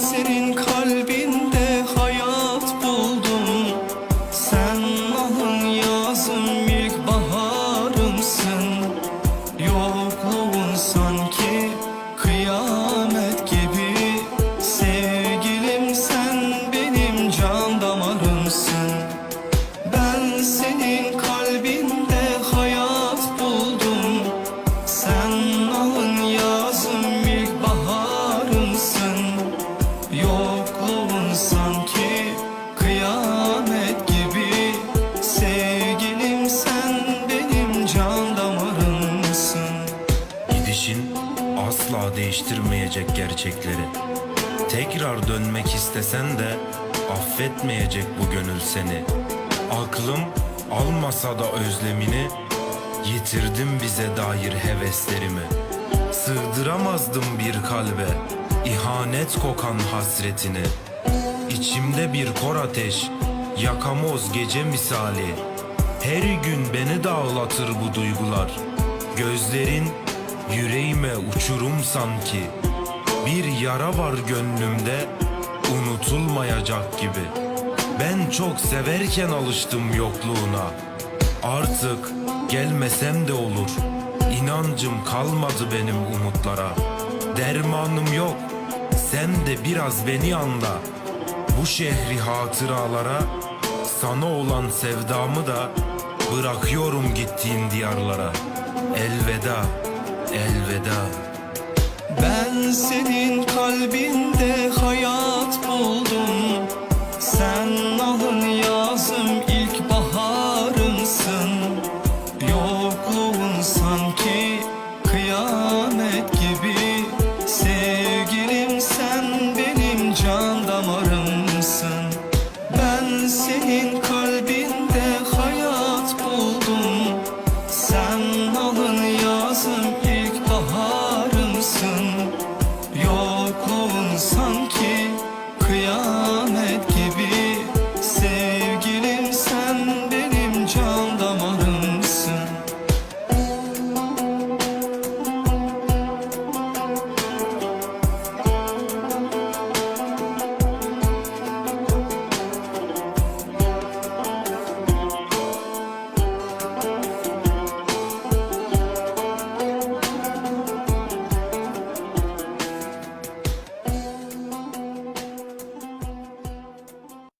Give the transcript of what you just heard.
senin kalbinde hayat buldum. Sen ahın yazım ilk baharımsın Yokluğun sanki kıyamet değiştirmeyecek gerçekleri. Tekrar dönmek istesen de affetmeyecek bu gönül seni. Aklım almasa da özlemini, yitirdim bize dair heveslerimi. Sığdıramazdım bir kalbe ihanet kokan hasretini. İçimde bir kor ateş, yakamoz gece misali. Her gün beni dağlatır bu duygular. Gözlerin yüreğime uçurum sanki. Bir yara var gönlümde, unutulmayacak gibi. Ben çok severken alıştım yokluğuna. Artık gelmesem de olur. İnancım kalmadı benim umutlara. Dermanım yok. Sen de biraz beni anla. Bu şehri hatıralara, sana olan sevdamı da bırakıyorum gittiğin diyarlara. Elveda, elveda. Ben senin kalbinde hayat buldum. Sen ahın yazım ilk baharımsın. Yokluğun sanki kıyamet gibi. Sevgilim sen benim can damarımsın. Ben senin kalbinde hayat buldum. Sen alın yazım ilk sanki kıyam